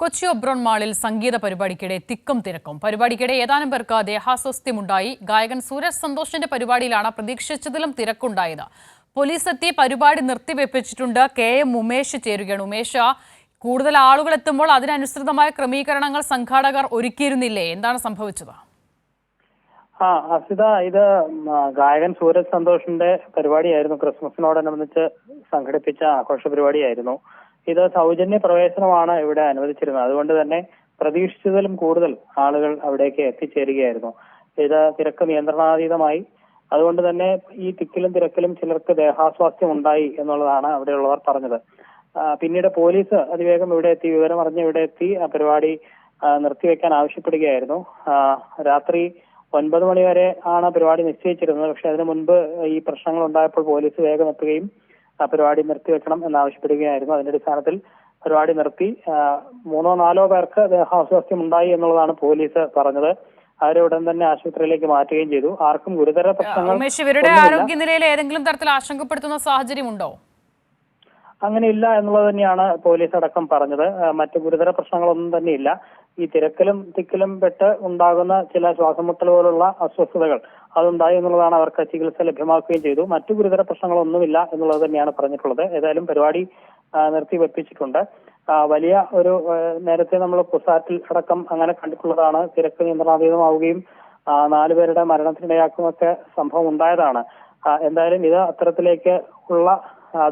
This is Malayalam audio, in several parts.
കൊച്ചി ഒബ്രോൺ മാളിൽ സംഗീത പരിപാടിക്കിടെ തിക്കും തിരക്കും. പരിപാടിക്കിടെ ഏതാനും പേർക്ക് ദേഹാസ്വസ്ഥ്യമുണ്ടായി. ഗായകൻ സൂരജ് സന്തോഷിന്റെ പരിപാടിയിലാണ് പ്രതീക്ഷിച്ചതിലും തിരക്കുണ്ടായത്. പോലീസ് എത്തി പരിപാടി നിർത്തിവെപ്പിച്ചിട്ടുണ്ട്. കെ എം ഉമേഷ് ചേരുകയാണ്. ഉമേഷ് കൂടുതൽ ആളുകൾ എത്തുമ്പോൾ അതിനനുസൃതമായ ക്രമീകരണങ്ങൾ സംഘാടകർ ഒരുക്കിയിരുന്നില്ലേ? എന്താണ് സംഭവിച്ചത്? ആ അസിത ഇത് ഗായകൻ സൂരജ് സന്തോഷിന്റെ പരിപാടിയായിരുന്നു. ക്രിസ്മസിനോടനുബന്ധിച്ച് സംഘടിപ്പിച്ച ആഘോഷ പരിപാടിയായിരുന്നു. ഇത് സൗജന്യ പ്രവേശനമാണ് ഇവിടെ അനുവദിച്ചിരുന്നത്. അതുകൊണ്ട് തന്നെ പ്രതീക്ഷിച്ചതിലും കൂടുതൽ ആളുകൾ അവിടേക്ക് എത്തിച്ചേരുകയായിരുന്നു. ഇത് തിരക്ക് നിയന്ത്രണാതീതമായി. അതുകൊണ്ട് തന്നെ ഈ തിക്കിലും തിരക്കിലും ചിലർക്ക് ദേഹാസ്വാസ്ഥ്യം ഉണ്ടായി എന്നുള്ളതാണ് അവിടെയുള്ളവർ പറഞ്ഞത്. പിന്നീട് പോലീസ് അതിവേഗം ഇവിടെ എത്തി വിവരം അറിഞ്ഞ് ഇവിടെ എത്തി പരിപാടി നിർത്തിവെക്കാൻ ആവശ്യപ്പെടുകയായിരുന്നു. രാത്രി ഒൻപത് മണി വരെ ആണ് പരിപാടി നിശ്ചയിച്ചിരുന്നത്. പക്ഷെ അതിനു മുൻപ് ഈ പ്രശ്നങ്ങൾ ഉണ്ടായപ്പോൾ പോലീസ് വേഗം എത്തുകയും പരിപാടി നിർത്തിവെക്കണം എന്നാവശ്യപ്പെടുകയായിരുന്നു. അതിന്റെ അടിസ്ഥാനത്തിൽ പരിപാടി നിർത്തി. മൂന്നോ നാലോ പേർക്ക് ദേഹാസ്വാസ്ഥ്യം ഉണ്ടായി എന്നുള്ളതാണ് പോലീസ് പറഞ്ഞത്. അവരെ ഉടൻ തന്നെ ആശുപത്രിയിലേക്ക് മാറ്റുകയും ചെയ്തു. ആർക്കും ഗുരുതര പ്രശ്നങ്ങൾ ഇവരുടെ. ആരോഗ്യനിലയിൽ ഏതെങ്കിലും തരത്തിൽ ആശങ്കപ്പെടുത്തുന്ന സാഹചര്യമുണ്ടോ? അങ്ങനെ ഇല്ല എന്നുള്ളത് തന്നെയാണ് പോലീസ് അടക്കം പറഞ്ഞത്. മറ്റു ഗുരുതര പ്രശ്നങ്ങളൊന്നും തന്നെയില്ല. ഈ തിരക്കിലും തിക്കിലും പെട്ട് ഉണ്ടാകുന്ന ചില ശ്വാസമുട്ടൽ പോലുള്ള അസ്വസ്ഥതകൾ അതുണ്ടായി എന്നുള്ളതാണ് അവർക്ക് ചികിത്സ ലഭ്യമാക്കുകയും ചെയ്തു. മറ്റു ഗുരുതര പ്രശ്നങ്ങളൊന്നുമില്ല എന്നുള്ളത് തന്നെയാണ് പറഞ്ഞിട്ടുള്ളത്. ഏതായാലും പരിപാടി നിർത്തി വെപ്പിച്ചിട്ടുണ്ട്. വലിയ ഒരു നേരത്തെ നമ്മൾ കുസാറ്റിൽ അടക്കം അങ്ങനെ കണ്ടിട്ടുള്ളതാണ്. തിരക്ക് നിയന്ത്രണാതീതമാവുകയും നാലുപേരുടെ മരണത്തിനിടയാക്കുമൊക്കെ സംഭവം ഉണ്ടായതാണ്. എന്തായാലും ഇത് അത്തരത്തിലേക്ക് ഉള്ള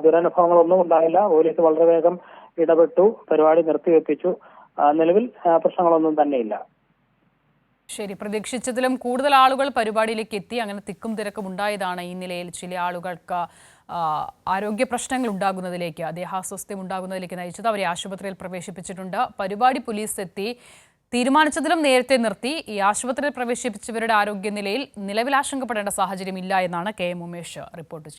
ദുരനുഭവങ്ങളൊന്നും ഉണ്ടായില്ല. പോലീസ് വളരെ വേഗം ഇടപെട്ടു പരിപാടി നിർത്തിവെപ്പിച്ചു നിലവിൽ പ്രശ്നങ്ങളൊന്നും തന്നെയില്ല. ശരി പ്രതീക്ഷിച്ചതിലും കൂടുതൽ ആളുകൾ പരിപാടിയിലേക്ക് എത്തി അങ്ങനെ തിക്കും തിരക്കും ഉണ്ടായതാണ് ഈ നിലയിൽ ചില ആളുകൾക്ക് ആരോഗ്യ പ്രശ്നങ്ങൾ ഉണ്ടാകുന്നതിലേക്ക് ദേഹാസ്വസ്ഥ്യം ഉണ്ടാകുന്നതിലേക്ക് നയിച്ചത്. അവരെ ആശുപത്രിയിൽ പ്രവേശിപ്പിച്ചിട്ടുണ്ട്. പരിപാടി പോലീസ് എത്തി തീരുമാനിച്ചതിലും നേരത്തെ നിർത്തി. ഈ ആശുപത്രിയിൽ പ്രവേശിപ്പിച്ചവരുടെ ആരോഗ്യനിലയിൽ നിലവിൽ ആശങ്കപ്പെടേണ്ട സാഹചര്യമില്ല എന്നാണ് കെ എം ഉമേഷ് റിപ്പോർട്ട്